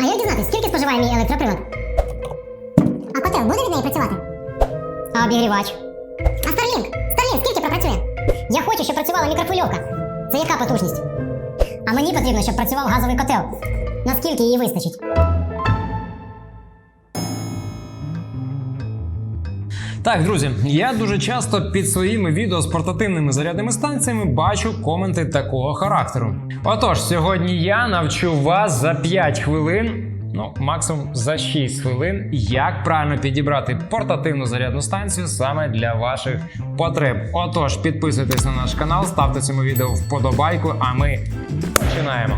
А як дізнатися, скільки споживає мій електроприлад? А котел буде від неї працювати? А обігрівач? А Starlink? Starlink скільки пропрацює? Я хочу, щоб працювала мікрохвильовка. Це яка потужність? А мені потрібно, щоб працював газовий котел. Наскільки її вистачить? Так, друзі, я дуже часто під своїми відео з портативними зарядними станціями бачу коменти такого характеру. Отож, сьогодні я навчу вас за 5 хвилин. Ну, максимум за 6 хвилин, як правильно підібрати портативну зарядну станцію саме для ваших потреб. Отож, підписуйтесь на наш канал, ставте цьому відео вподобайку, а ми починаємо.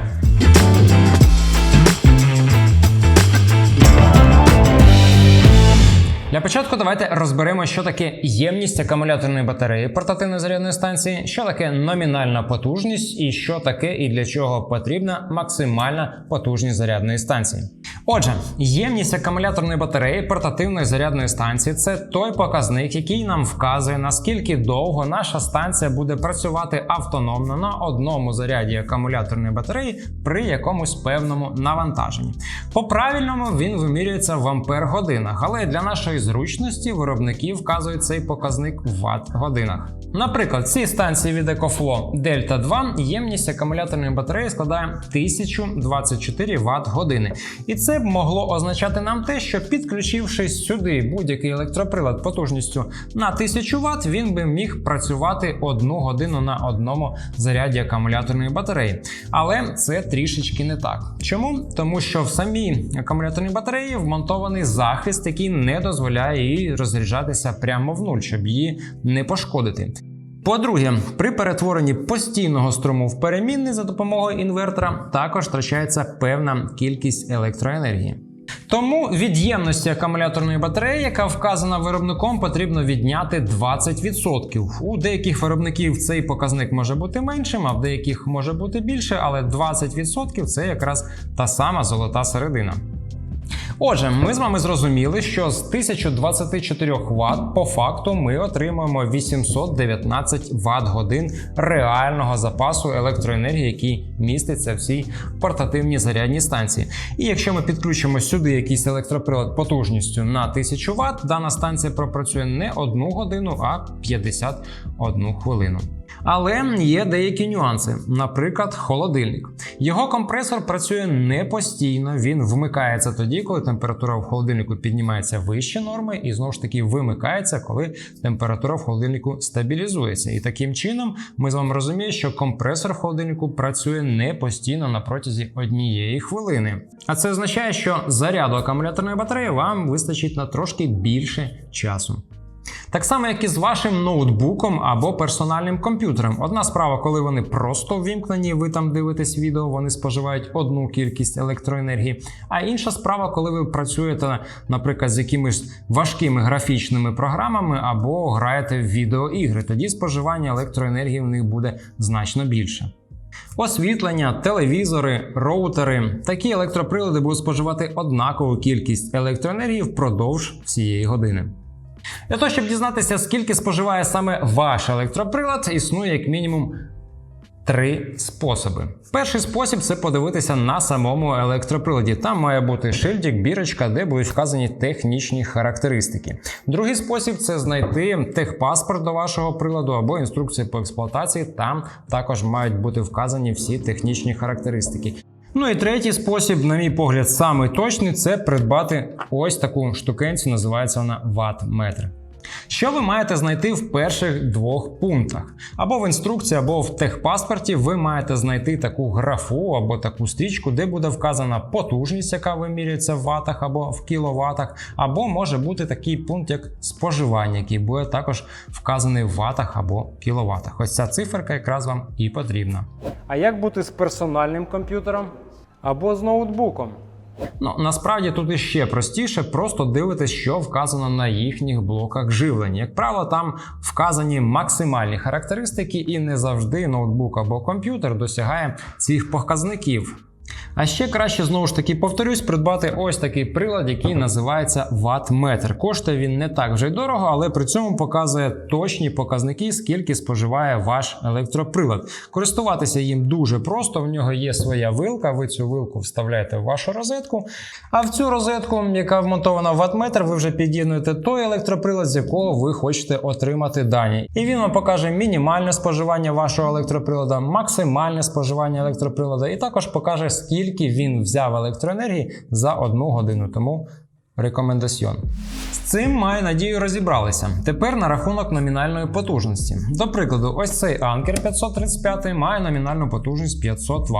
Для початку давайте розберемо, що таке ємність акумуляторної батареї портативної зарядної станції, що таке номінальна потужність і що таке і для чого потрібна максимальна потужність зарядної станції. Отже, ємність акумуляторної батареї портативної зарядної станції це той показник, який нам вказує, наскільки довго наша станція буде працювати автономно на одному заряді акумуляторної батареї при якомусь певному навантаженні. По правильному він вимірюється в ампер-годинах, але для нашої зручності виробники вказують цей показник в ватт-годинах. Наприклад, ці станції від EcoFlow Delta 2 ємність акумуляторної батареї складає 1024 Вт години. І це б могло означати нам те, що підключивши сюди будь-який електроприлад потужністю на 1000 Вт, він би міг працювати одну годину на одному заряді акумуляторної батареї. Але це трішечки не так. Чому? Тому що в самій акумуляторній батареї вмонтований захист, який не дозволяє їй розряджатися прямо в нуль, щоб її не пошкодити. По-друге, при перетворенні постійного струму в перемінний за допомогою інвертора також втрачається певна кількість електроенергії. Тому від ємності акумуляторної батареї, яка вказана виробником, потрібно відняти 20%. У деяких виробників цей показник може бути меншим, а в деяких може бути більше, але 20% це якраз та сама золота середина. Отже, ми з вами зрозуміли, що з 1024 Вт по факту ми отримуємо 819 Вт годин реального запасу електроенергії, який міститься в цій портативній зарядній станції. І якщо ми підключимо сюди якийсь електроприлад потужністю на 1000 Вт, дана станція пропрацює не одну годину, а 51 хвилину. Але є деякі нюанси, наприклад, холодильник. Його компресор працює не постійно, він вмикається тоді, коли температура в холодильнику піднімається вище норми, і знову ж таки вимикається, коли температура в холодильнику стабілізується. І таким чином ми з вами розуміємо, що компресор в холодильнику працює не постійно на протязі однієї хвилини. А це означає, що заряду акумуляторної батареї вам вистачить на трошки більше часу. Так само, як і з вашим ноутбуком або персональним комп'ютером. Одна справа, коли вони просто ввімкнені, ви там дивитесь відео, вони споживають одну кількість електроенергії. А інша справа, коли ви працюєте, наприклад, з якимись важкими графічними програмами або граєте в відеоігри. Тоді споживання електроенергії в них буде значно більше. Освітлення, телевізори, роутери. Такі електроприлади будуть споживати однакову кількість електроенергії впродовж всієї години. Для того, щоб дізнатися, скільки споживає саме ваш електроприлад, існує як мінімум три способи. Перший спосіб це подивитися на самому електроприладі. Там має бути шильдик, бірочка, де будуть вказані технічні характеристики. Другий спосіб це знайти техпаспорт до вашого приладу або інструкцію по експлуатації. Там також мають бути вказані всі технічні характеристики. Ну і третій спосіб, на мій погляд, самий точний це придбати ось таку штукенцію, називається вона ватт-метр. Що ви маєте знайти в перших двох пунктах? Або в інструкції, або в техпаспорті ви маєте знайти таку графу або таку стрічку, де буде вказана потужність, яка вимірюється в ватах або в кіловатах, або може бути такий пункт, як споживання, який буде також вказаний в ватах або кіловатах. Ось ця циферка якраз вам і потрібна. А як бути з персональним комп'ютером або з ноутбуком? Ну насправді тут іще простіше, просто дивитись, що вказано на їхніх блоках живлення. Як правило, там вказані максимальні характеристики, і не завжди ноутбук або комп'ютер досягає цих показників. А ще краще знову ж таки повторюсь, придбати ось такий прилад, який називається ватметр. Коштує він не так вже й дорого, але при цьому показує точні показники, скільки споживає ваш електроприлад. Користуватися їм дуже просто. В нього є своя вилка. Ви цю вилку вставляєте в вашу розетку. А в цю розетку, яка вмонтована в ватметр, ви вже під'єднуєте той електроприлад, з якого ви хочете отримати дані. І він вам покаже мінімальне споживання вашого електроприлада, максимальне споживання електроприлада, і також покаже, скільки він взяв електроенергії за одну годину. Тому рекомендаціон. З цим маю надію розібралися. Тепер на рахунок номінальної потужності. До прикладу, ось цей анкер 535 має номінальну потужність 500 Вт.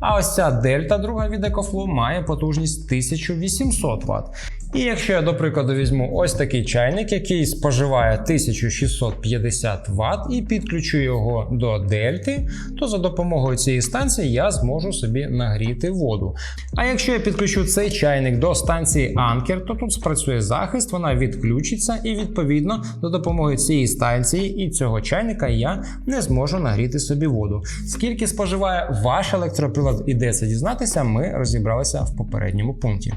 А ось ця дельта, друга від EcoFlow, має потужність 1800 Вт. І якщо я, до прикладу, візьму ось такий чайник, який споживає 1650 Вт, і підключу його до дельти, то за допомогою цієї станції я зможу собі нагріти воду. А якщо я підключу цей чайник до станції Анкер, то тут спрацює захист, вона відключиться, і відповідно до допомоги цієї станції і цього чайника я не зможу нагріти собі воду. Скільки споживає ваш електроприлад і де це дізнатися, ми розібралися в попередньому пункті.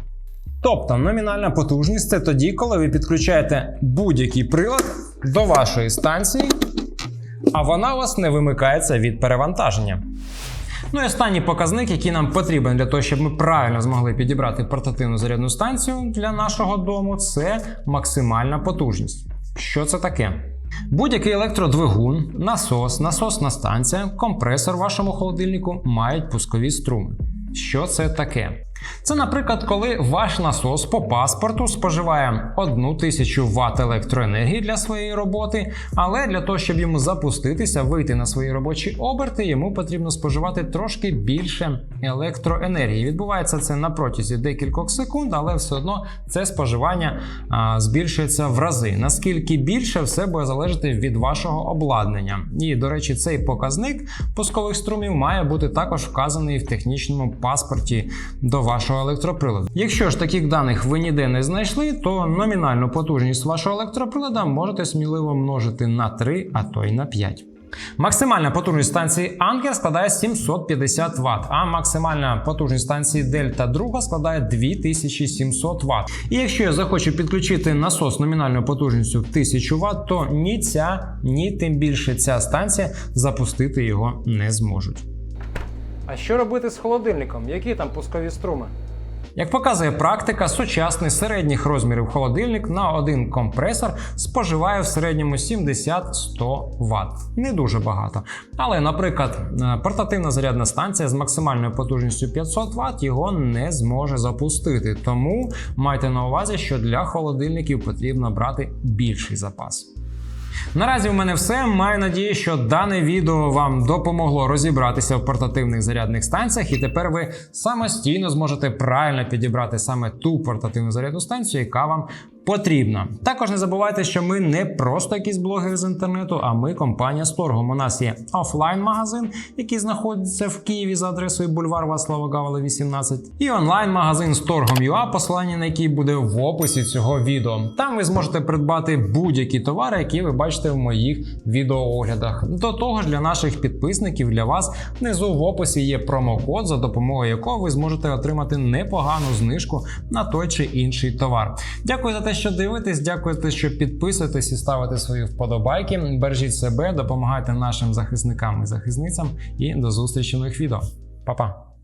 Тобто номінальна потужність це тоді, коли ви підключаєте будь-який прилад до вашої станції, а вона у вас не вимикається від перевантаження. Ну і останній показник, який нам потрібен для того, щоб ми правильно змогли підібрати портативну зарядну станцію для нашого дому, це максимальна потужність. Що це таке? Будь-який електродвигун, насос, насосна станція, компресор в вашому холодильнику мають пускові струми. Що це таке? Це, наприклад, коли ваш насос по паспорту споживає 1000 Вт електроенергії для своєї роботи, але для того, щоб йому запуститися, вийти на свої робочі оберти, йому потрібно споживати трошки більше електроенергії. Відбувається це на протязі декількох секунд, але все одно це споживання а, збільшується в рази. Наскільки більше, все буде залежати від вашого обладнання. І, до речі, цей показник пускових струмів має бути також вказаний в технічному паспорті до вашого електроприладу. Якщо ж таких даних ви ніде не знайшли, то номінальну потужність вашого електроприлада можете сміливо множити на 3, а то й на 5. Максимальна потужність станції Анкер складає 750 Вт, а максимальна потужність станції Дельта 2 складає 2700 Вт. І якщо я захочу підключити насос номінальною потужністю в 1000 Вт, то ні ця, ні тим більше ця станція запустити його не зможуть. А що робити з холодильником? Які там пускові струми? Як показує практика, сучасний середніх розмірів холодильник на один компресор споживає в середньому 70-100 Вт. Не дуже багато. Але, наприклад, е, портативна зарядна станція з максимальною потужністю 500 Вт його не зможе запустити. Тому майте на увазі, що для холодильників потрібно брати більший запас. Наразі в мене все. Маю надію, що дане відео вам допомогло розібратися в портативних зарядних станціях, і тепер ви самостійно зможете правильно підібрати саме ту портативну зарядну станцію, яка вам потрібна. Також не забувайте, що ми не просто якісь блогери з інтернету, а ми компанія з торгом. У нас є офлайн-магазин, який знаходиться в Києві за адресою бульвар Вацлава Гавала, 18, і онлайн-магазин з торгом.ua, посилання на який буде в описі цього відео. Там ви зможете придбати будь-які товари, які ви бачите в моїх відеооглядах. До того ж, для наших підписників, для вас внизу в описі є промокод, за допомогою якого ви зможете отримати непогану знижку на той чи інший товар. Дякую за те, що дивитесь. Дякую що підписуєтесь і ставите свої вподобайки. Бережіть себе, допомагайте нашим захисникам і захисницям. І до зустрічі нових відео. Па-па!